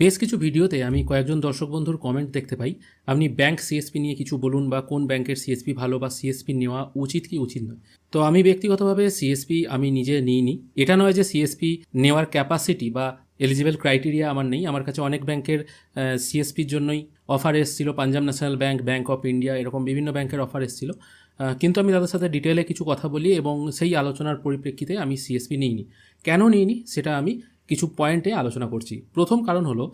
বেশ কিছু ভিডিওতে আমি কয়েকজন দর্শক বন্ধুর কমেন্ট দেখতে পাই। আপনি ব্যাংক সিএসপি নিয়ে কিছু বলুন বা কোন ব্যাংকের সিএসপি ভালো বা সিএসপি নেওয়া উচিত কি উচিত নয়। তো আমি ব্যক্তিগতভাবে সিএসপি আমি নিজে নিইনি। এটা নয় যে সিএসপি নেওয়ার ক্যাপাসিটি বা এলিজিবল ক্রাইটেরিয়া আমার নেই। আমার কাছে অনেক ব্যাংকের সিএসপির জন্যই অফার এসেছিল। Punjab national bank bank of India এরকম বিভিন্ন ব্যাংকের অফার এসেছিল। কিন্তু আমি তাদের সাথে ডিটেলে কিছু কথা বলি এবং সেই আলোচনার পরিপ্রেক্ষিতে আমি সিএসপি নিইনি। কেন নিইনি? সেটা আমি কিছু পয়েন্টে আলোচনা করছি। প্রথম কারণ হলো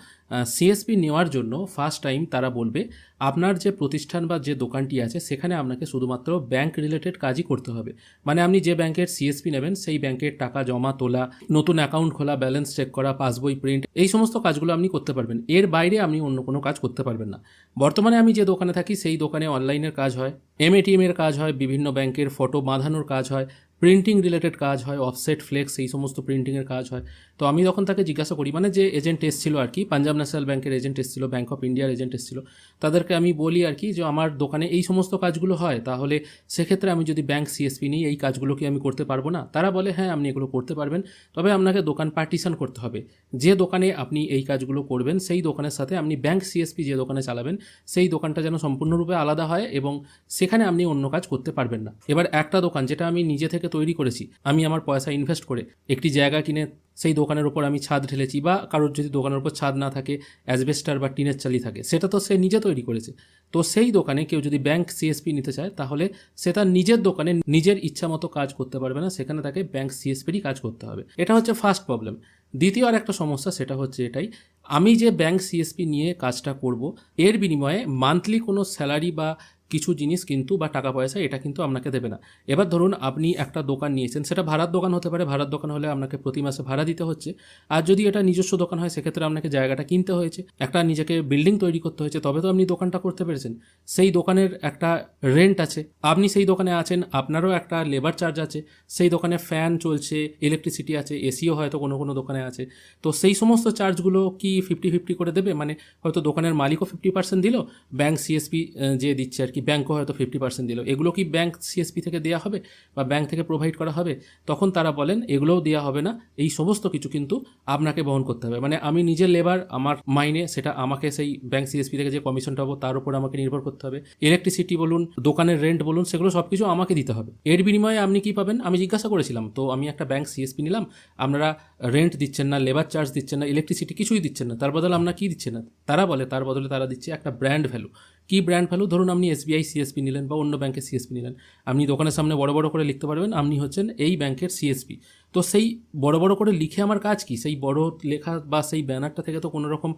সিএসপি নেওয়ার জন্য ফার্স্ট টাইম তারা বলবে, আপনার যে প্রতিষ্ঠান বা যে দোকানটি আছে, সেখানে আপনাকে শুধুমাত্র ব্যাংক রিলেটেড কাজই করতে হবে। মানে আপনি যে ব্যাংকের সিএসপি নেবেন, সেই ব্যাংকের টাকা জমা, তোলা, নতুন অ্যাকাউন্ট খোলা ব্যালেন্স চেক করা পাসবই প্রিন্ট এই সমস্ত কাজগুলো আপনি করতে পারবেন। এর বাইরে আপনি অন্য কোনো কাজ করতে পারবেন না। বর্তমানে আমি যে দোকানে থাকি, সেই দোকানে অনলাইনের কাজ হয়। এমএটিএম এর কাজ হয়, বিভিন্ন ব্যাংকের ফটো বাঁধানোর কাজ হয় প্রিন্টিং রিলেটেড কাজ হয় অফসেট ফ্লেক্স এই সমস্ত প্রিন্টিংয়ের কাজ হয়। তো আমি যখন তাকে জিজ্ঞাসা করি মানে যে এজেন্ট এসেছিল আর কি, পাঞ্জাব ন্যাশনাল ব্যাংকের এজেন্ট এসেছিল ব্যাংক অফ ইন্ডিয়ার এজেন্ট এসেছিল। তাদেরকে আমি বলি আর কি যে, আমার দোকানে এই সমস্ত কাজগুলো হয়, তাহলে সেক্ষেত্রে আমি যদি ব্যাংক সিএসপি নিই এই কাজগুলো কি আমি করতে পারব না। তারা বলে হ্যাঁ আপনি এগুলো করতে পারবেন। তবে আপনাকে দোকান পার্টিশন করতে হবে। যে দোকানে আপনি এই কাজগুলো করবেন, সেই দোকানের সাথে আপনি ব্যাংক সিএসপি যে দোকানে চালাবেন, সেই দোকানটা যেন সম্পূর্ণরূপে আলাদা হয় এবং সেখানে আপনি অন্য কাজ করতে পারবেন না। এবার একটা দোকান যেটা আমি নিজে থেকে তৈরি করেছি, আমি আমার পয়সা ইনভেস্ট করে একটি জায়গা কিনে সেই দোকানের উপর আমি ছাদ ঢেলেছি বা কারোর যদি দোকানের উপর ছাদ না থাকে, অ্যাসবেস্টার বা টিনের চালি থাকে, সেটা তো সে নিজে তৈরি করেছে। তো সেই দোকানে কেউ যদি ব্যাংক সিএসপি নিতে চায়, তাহলে সে তার নিজের দোকানে নিজের ইচ্ছা মতো কাজ করতে পারবে না, সেখানে তাকে ব্যাংক সিএসপিরই কাজ করতে হবে। এটা হচ্ছে ফার্স্ট প্রবলেম দ্বিতীয় আর একটা সমস্যা, সেটা হচ্ছে এটাই, আমি যে ব্যাংক সিএসপি নিয়ে কাজটা করব, এর বিনিময়ে মান্থলি কোনো স্যালারি বা কিছু জিনিস কিন্তু বা টাকা পয়সা এটা কিন্তু আপনাকে দেবে না। এবার ধরুন আপনি একটা দোকান নিয়েছেন, সেটা ভাড়ার দোকান হতে পারে, ভাড়ার দোকান হলে আপনাকে প্রতি মাসে ভাড়া দিতে হচ্ছে। আর যদি এটা নিজস্ব দোকান হয়, সেক্ষেত্রে আপনাকে জায়গাটা কিনতে হয়েছে, একটা নিজেকে বিল্ডিং তৈরি করতে হয়েছে, তবে তো আপনি দোকানটা করতে পেরেছেন। সেই দোকানের একটা রেন্ট আছে, আপনি সেই দোকানে আছেন, আপনারও একটা লেবার চার্জ আছে, সেই দোকানে ফ্যান চলছে ইলেকট্রিসিটি আছে এসিও হয়তো কোনো কোনো দোকানে আছে। তো সেই সমস্ত চার্জগুলো কি ফিফটি ফিফটি করে দেবে? মানে হয়তো দোকানের মালিকও ফিফটি পার্সেন্ট দিল ব্যাংক সিএসপি যে দিচ্ছে আর কি। ব্যাংকও হয়তো ফিফটি পার্সেন্ট দিল। এগুলো কি ব্যাংক সিএসপি থেকে দেওয়া হবে বা ব্যাংক থেকে প্রোভাইড করা হবে? তখন তারা বলেন, এগুলোও দেওয়া হবে না। এই সমস্ত কিছু কিন্তু আপনাকে বহন করতে হবে। মানে আমি নিজের লেবার আমার মাইনে সেটা আমাকে সেই ব্যাংক সিএসপি থেকে যে কমিশনটা পাবো তার উপর আমাকে নির্ভর করতে হবে। ইলেকট্রিসিটি বলুন, দোকানের রেন্ট বলুন, সেগুলো সব কিছু আমাকে দিতে হবে। এর বিনিময়ে আপনি কি পাবেন? আমি জিজ্ঞাসা করেছিলাম, তো আমি একটা ব্যাংক সিএসপি নিলাম, আপনারা রেন্ট দিচ্ছেন না লেবার চার্জ দিচ্ছেন না ইলেকট্রিসিটি কিছুই দিচ্ছেন না, তার বদলে আপনার কি দিচ্ছেন না? তারা বলে, তার বদলে তারা দিচ্ছে একটা ব্র্যান্ড ভ্যালু কি ব্র্যান্ড ভ্যালু ধরুন আপনি এসবিআই সিএসপি নিলেন বা অন্য ব্যাংকের সিএসপি নিলেন। আপনি দোকানের সামনে বড় বড় করে লিখতে পারবেন, আপনি হচ্ছেন এই ব্যাংকের সিএসপি তো সেই বড় বড় করে লিখে আমার কাজ কি? সেই বড় লেখা বা সেই ব্যানারটা থেকে তো কোনো রকম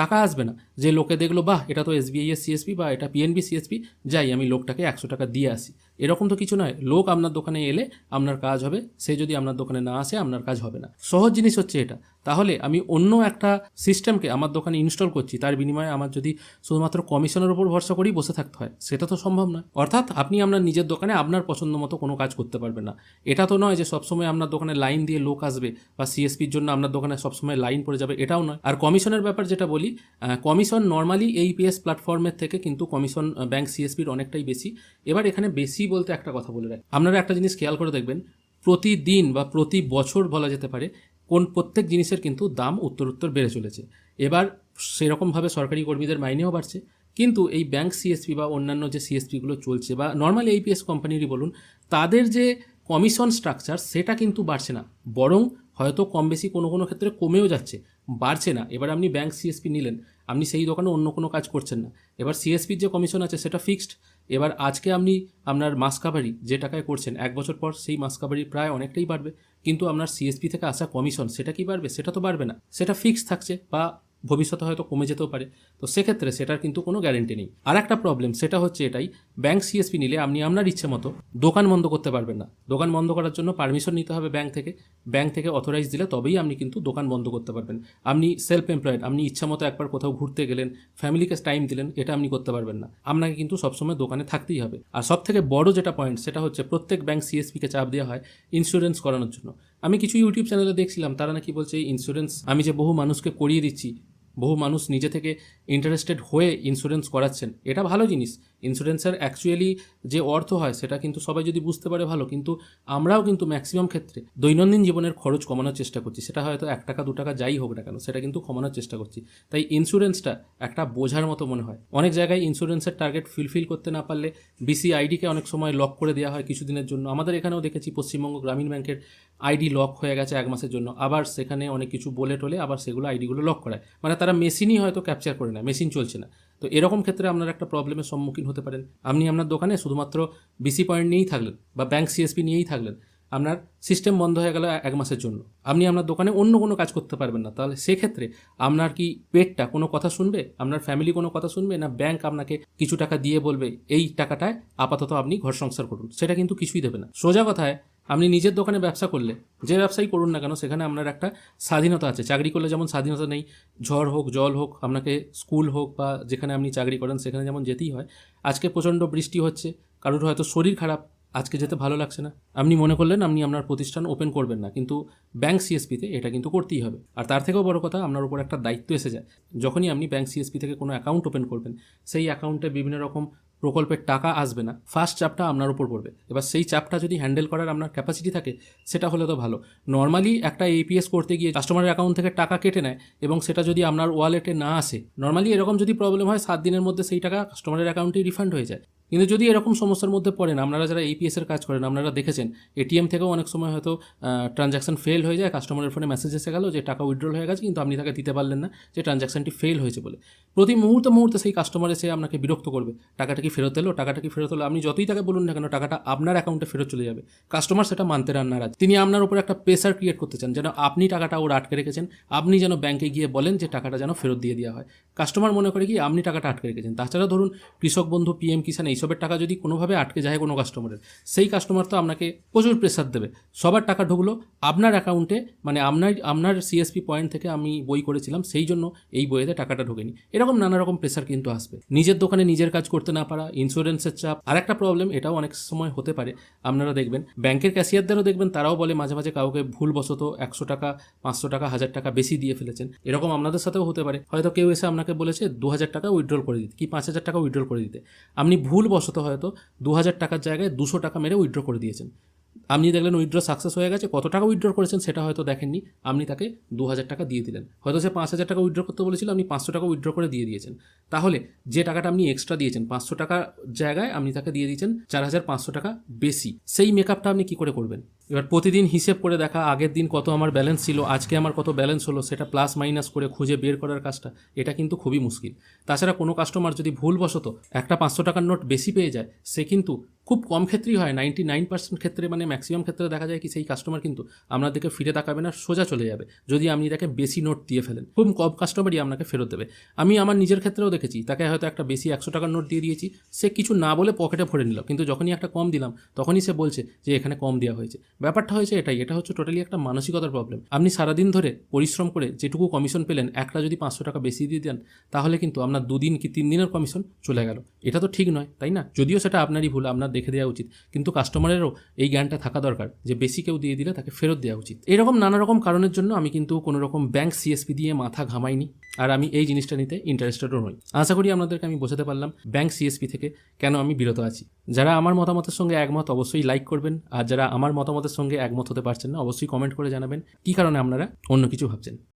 টাকা আসবে না। যে লোকে দেখল, বাহ, এটা তো এসবিআই এর সিএসপি বা এটা পিএনবি সিএসপি যাই, আমি লোকটাকে একশো টাকা দিয়ে আসি। এরকম তো কিছু নয়। লোক আপনার দোকানে এলে আপনার কাজ হবে, সে যদি আপনার দোকানে না আসে, আপনার কাজ হবে না। সহজ জিনিস হচ্ছে এটা। তাহলে আমি অন্য একটা সিস্টেমকে আমার দোকানে ইনস্টল করছি। তার বিনিময়ে আমার যদি শুধুমাত্র কমিশনের উপর ভরসা করেই বসে থাকতে হয়, সেটা তো সম্ভব নয়। অর্থাৎ আপনি আপনার নিজের দোকানে আপনার পছন্দ মতো কোনো কাজ করতে পারবেন না। এটা তো নয় যে সবসময় আপনার দোকানে লাইন দিয়ে লোক আসবে বা সিএসপির জন্য আপনার দোকানে সবসময় লাইন পড়ে যাবে, এটাও নয়। আর কমিশনের ব্যাপার যেটা বলি কমিশন নর্মালি এইপিএস প্ল্যাটফর্মের থেকে কিন্তু কমিশন ব্যাংক সিএসপির অনেকটাই বেশি। এবার এখানে বেশি বলতে একটা কথা বলে রাখি। আপনারা একটা জিনিস খেয়াল করে দেখবেন, প্রতিদিন বা প্রতি বছর বলা যেতে পারে কোন প্রত্যেক জিনিসের কিন্তু দাম উত্তরোত্তর বেড়ে চলেছে। এবার সেরকমভাবে সরকারি কর্মীদের মাইনেও বাড়ছে। কিন্তু এই ব্যাংক সিএসপি বা অন্যান্য যে সিএসপিগুলো চলছে বা নর্মাল এইপিএস কোম্পানিরই বলুন, তাদের যে কমিশন স্ট্রাকচার সেটা কিন্তু বাড়ছে না। বরং হয়তো কম বেশি কোনো কোনো ক্ষেত্রে কমেও যাচ্ছে, বাড়ছে না। এবার আপনি ব্যাংক সিএসপি নিলেন, আপনি সেই দোকানে অন্য কোনো কাজ করছেন না। এবার সিএসপির যে কমিশন আছে সেটা ফিক্সড এবার আজকে আপনি আপনার মাস কাভারি যে টাকায় করছেন, এক বছর পর সেই মাস কাভারি প্রায় অনেকটাই বাড়বে। কিন্তু আপনার সিএসপি থেকে আসা কমিশন সেটা কি বাড়বে? সেটা তো বাড়বে না। সেটা ফিক্সড থাকছে বা ভবিষ্যতে হয়তো কমে যেতেও পারে। তো সেক্ষেত্রে সেটার কিন্তু কোনো গ্যারেন্টি নেই। আর একটা প্রবলেম সেটা হচ্ছে এটাই ব্যাংক সিএসপি নিলে আপনি আপনার ইচ্ছে মতো দোকান বন্ধ করতে পারবেন না। দোকান বন্ধ করার জন্য পারমিশন নিতে হবে ব্যাংক থেকে। ব্যাংক থেকে অথরাইজ দিলে তবেই আপনি কিন্তু দোকান বন্ধ করতে পারবেন। আপনি সেলফ এমপ্লয়েড আপনি ইচ্ছা মতো একবার কোথাও ঘুরতে গেলেন ফ্যামিলিকে টাইম দিলেন, এটা আপনি করতে পারবেন না। আপনাকে কিন্তু সবসময় দোকানে থাকতেই হবে। আর সব থেকে বড় যেটা পয়েন্ট সেটা হচ্ছে প্রত্যেক ব্যাংক সিএসপিকে চাপ দেওয়া হয় ইন্স্যুরেন্স করানোর জন্য। আমি কিছু ইউটিউব চ্যানেলে দেখছিলাম, তারা নাকি বলছে ইন্স্যুরেন্স আমি যে বহু মানুষকে করিয়ে দিচ্ছি বহু মানুষ নিজে থেকে ইন্টারেস্টেড হয়ে ইন্স্যুরেন্স করাচ্ছেন। এটা ভালো জিনিস। ইন্স্যুরেন্সের অ্যাকচুয়ালি যে অর্থ হয় সেটা কিন্তু সবাই যদি বুঝতে পারে ভালো, কিন্তু আমরাও কিন্তু ম্যাক্সিমাম ক্ষেত্রে দৈনন্দিন জীবনের খরচ কমানোর চেষ্টা করছি। সেটা হয়তো এক টাকা, দু টাকা যাই হোক না কেন, সেটা কিন্তু কমানোর চেষ্টা করছি। তাই ইন্স্যুরেন্সটা একটা বোঝার মতো মনে হয়। অনেক জায়গায় ইন্স্যুরেন্সের টার্গেট ফুলফিল করতে না পারলে বিসি আইডিকে অনেক সময় লক করে দেওয়া হয় কিছুদিনের জন্য। আমাদের এখানেও দেখেছি পশ্চিমবঙ্গ গ্রামীণ ব্যাংকের আইডি লক হয়ে গেছে এক মাসের জন্য। আবার সেখানে অনেক কিছু বলে টলে আবার সেগুলো আইডিগুলো লক করায়। মানে তারা মেশিনই হয়তো ক্যাপচার করে না মেশিন চলছে না। তো এরকম ক্ষেত্রে আপনার একটা প্রবলেমের সম্মুখীন হতে পারেন। আপনি আপনার দোকানে শুধুমাত্র বিসি পয়েন্ট নিয়েই থাকলেন বা ব্যাংক সিএসপি নিয়েই থাকলেন। আপনার সিস্টেম বন্ধ হয়ে গেল এক মাসের জন্য। আপনি আপনার দোকানে অন্য কোনো কাজ করতে পারবেন না। তাহলে সেক্ষেত্রে আপনার কি পেটটা কোনো কথা শুনবে? আপনার ফ্যামিলি কোনো কথা শুনবে? না ব্যাংক আপনাকে কিছু টাকা দিয়ে বলবে, এই টাকাটায় আপাতত আপনি ঘর সংসার করুন। সেটা কিন্তু কিছুই দেবে না। সোজা কথায় আপনি নিজের দোকানে ব্যবসা করলে, যে ব্যবসাই করুন না কেন, সেখানে আপনার একটা স্বাধীনতা আছে। চাকরি করলে যেমন স্বাধীনতা নেই, ঝড় হোক, জল হোক, আপনাকে স্কুল হোক বা যেখানে আপনি চাকরি করেন, সেখানে যেমন যেতেই হয়। আজকে প্রচণ্ড বৃষ্টি হচ্ছে, কারোর হয়তো শরীর খারাপ, আজকে যেতে ভালো লাগছে না। আপনি মনে করলেন আপনি আপনার প্রতিষ্ঠান ওপেন করবেন না, কিন্তু ব্যাংক সিএসপিতে এটা কিন্তু করতেই হবে। আর তার থেকেও বড় কথা, আপনার উপর একটা দায়িত্ব এসে যায়। যখনই আপনি ব্যাংক সিএসপি থেকে কোনো অ্যাকাউন্ট ওপেন করবেন, সেই অ্যাকাউন্টে বিভিন্ন রকম প্রকল্পের টাকা আসবে না। ফার্স্ট চাপটা আপনার উপর পড়বে। এবার সেই চাপটা যদি হ্যান্ডেল করার আপনার ক্যাপাসিটি থাকে, সেটা হলে তো ভালো। নর্মালি একটা এপিএস করতে গিয়ে কাস্টমারের অ্যাকাউন্ট থেকে টাকা কেটে নেয় এবং সেটা যদি আপনার ওয়ালেটে না আসে নর্মালি এরকম যদি প্রবলেম হয়, সাত দিনের মধ্যে সেই টাকা কাস্টমারের অ্যাকাউন্টেই রিফান্ড হয়ে যায়। কিন্তু যদি এরকম সমস্যার মধ্যে পড়েন, আপনারা যারা এপিএস এর কাজ করেন, আপনারা দেখেছেন এটিএম থেকেও অনেক সময় হয়তো ট্রানজ্যাকশন ফেল হয়ে যায় কাস্টমারের ফোনে মেসেজ এসে গেল যে টাকা উইথড্রল হয়ে গেছে, কিন্তু আপনি তাকে দিতে পারলেন না যে ট্রানজ্যাকশনটি ফেল হয়েছে বলে। প্রতি মুহূর্তে মুহূর্তে সেই কাস্টমার এসে আপনাকে বিরক্ত করবে। টাকাটা কি ফেরত এলো? টাকাটা কি ফেরত এলো আপনি যতই তাকে বলুন না কেন, টাকাটা আপনার অ্যাকাউন্টে ফেরত চলে যাবে। কাস্টমার সেটা মানতে রান নারাজ। তিনি আপনার উপর একটা প্রেসার ক্রিয়েট করতে চান, যেন আপনি টাকাটা ওর আটকে রেখেছেন, আপনি যেন ব্যাংকে গিয়ে বলেন যে টাকাটা যেন ফেরত দিয়ে দেওয়া হয়। কাস্টমার মনে করে কি, আপনি টাকাটা আটকে রেখেছেন। তাছাড়া ধরুন, কৃষক বন্ধু পিএম কিষাণ এইসবের টাকা যদি কোনোভাবে আটকে যায় কোনো কাস্টমারের সেই কাস্টমার তো আপনাকে প্রচুর প্রেসার দেবে। সবার টাকা ঢুকলো, আপনার অ্যাকাউন্টে মানে আপনার আপনার সিএসপি পয়েন্ট থেকে আমি বই করেছিলাম, সেই জন্য এই বইয়েতে টাকাটা ঢোকেনি। এরকম নানা রকম প্রেসার কিন্তু আসবে। নিজের দোকানে নিজের কাজ করতে না পারা ইন্স্যুরেন্সের চাপ আর একটা প্রবলেম এটাও অনেক সময় হতে পারে, আপনারা দেখবেন। ব্যাংকের ক্যাশিয়ারদেরও দেখবেন, তারাও বলে মাঝে মাঝে কাউকে ভুলবশত একশো টাকা, পাঁচশো টাকা, হাজার টাকা বেশি দিয়ে ফেলেছেন। এরকম আপনাদের সাথেও হতে পারে। হয়তো কেউ এসে আপনাকে বলেছে, দু হাজার টাকা উইথড্রল করে দিতে। কি পাঁচ হাজার টাকা উইথড্রল করে দিতে? আপনি ভুলবশত হয়তো দু হাজার টাকার জায়গায় দুশো টাকা মেরে উইথড্র করে দিয়েছেন। আপনি দেখলেন উইথড্র সাকসেস হয়ে গেছে, কত টাকা উইথড্র করেছেন সেটা হয়তো দেখেননি, আপনি তাকে দু হাজার টাকা দিয়ে দিলেন। হয়তো সে পাঁচ হাজার টাকা উইথড্র করতে বলেছিল, আপনি পাঁচশো টাকা উইথড্র করে দিয়ে দিয়েছেন। তাহলে যে টাকাটা আপনি এক্সট্রা দিয়েছেন, পাঁচশো টাকার জায়গায় আপনি তাকে দিয়ে দিয়েছেন চার হাজার পাঁচশো টাকা বেশি, সেই মেকআপটা আপনি কী করে করবেন? এবার প্রতিদিন হিসেব করে দেখা আগের দিন কত আমার ব্যালেন্স ছিল, আজকে আমার কত ব্যালেন্স হলো, সেটা প্লাস মাইনাস করে খুঁজে বের করার কাজটা, এটা কিন্তু খুবই মুশকিল। তাছাড়া কোনো কাস্টমার যদি ভুলবশত একটা পাঁচশো টাকার নোট বেশি পেয়ে যায়, সে কিন্তু খুব কম ক্ষেত্রেই হয় নাইনটি নাইন পার্সেন্ট ক্ষেত্রে মানে ম্যাক্সিমাম ক্ষেত্রে দেখা যায় কি, সেই কাস্টমার কিন্তু আপনার দিকে ফিরে তাকাবে না, সোজা চলে যাবে। যদি আপনি তাকে বেশি নোট দিয়ে ফেলেন, খুব কম কাস্টমারই আপনাকে ফেরত দেবে। আমি আমার নিজের ক্ষেত্রেও দেখেছি, তাকে হয়তো একটা বেশি একশো টাকার নোট দিয়ে দিয়েছি, সে কিছু না বলে পকেটে ভরে নিল, কিন্তু যখনই একটা কম দিলাম, তখনই সে বলছে যে এখানে কম দেওয়া হয়েছে। ব্যাপারটা হয়েছে এটাই, এটা হচ্ছে টোটালি একটা মানসিকতার প্রবলেম আপনি সারাদিন ধরে পরিশ্রম করে যেটুকু কমিশন পেলেন, একটা যদি পাঁচশো টাকা বেশি দিয়ে দেন, তাহলে কিন্তু আপনার দুদিন কি তিন দিনের কমিশন চলে গেল। এটা তো ঠিক নয়, তাই না? যদিও সেটা আপনারই ভুল, আপনার দেখে দেওয়া উচিত। কিন্তু কাস্টমারেরও এই জ্ঞানটা থাকা দরকার যে বেশি কেউ দিয়ে দিলে তাকে ফেরত দেওয়া উচিত। এরকম নানা রকম কারণের জন্য আমি কিন্তু কোনো রকম ব্যাংক সিএসপি দিয়ে মাথা ঘামাইনি, আর আমি এই জিনিসটা নিতে ইন্টারেস্টেডও নই। আশা করি আপনাদেরকে আমি বোঝাতে পারলাম ব্যাংক সিএসপি থেকে কেন আমি বিরত আছি। যারা আমার মতামতের সঙ্গে একমত অবশ্যই লাইক করবেন, আর যারা আমার মতামতের সঙ্গে একমত হতে পারছেন না, অবশ্যই কমেন্ট করে জানাবেন। কী কারণে আপনারা অন্য কিছু ভাবছেন?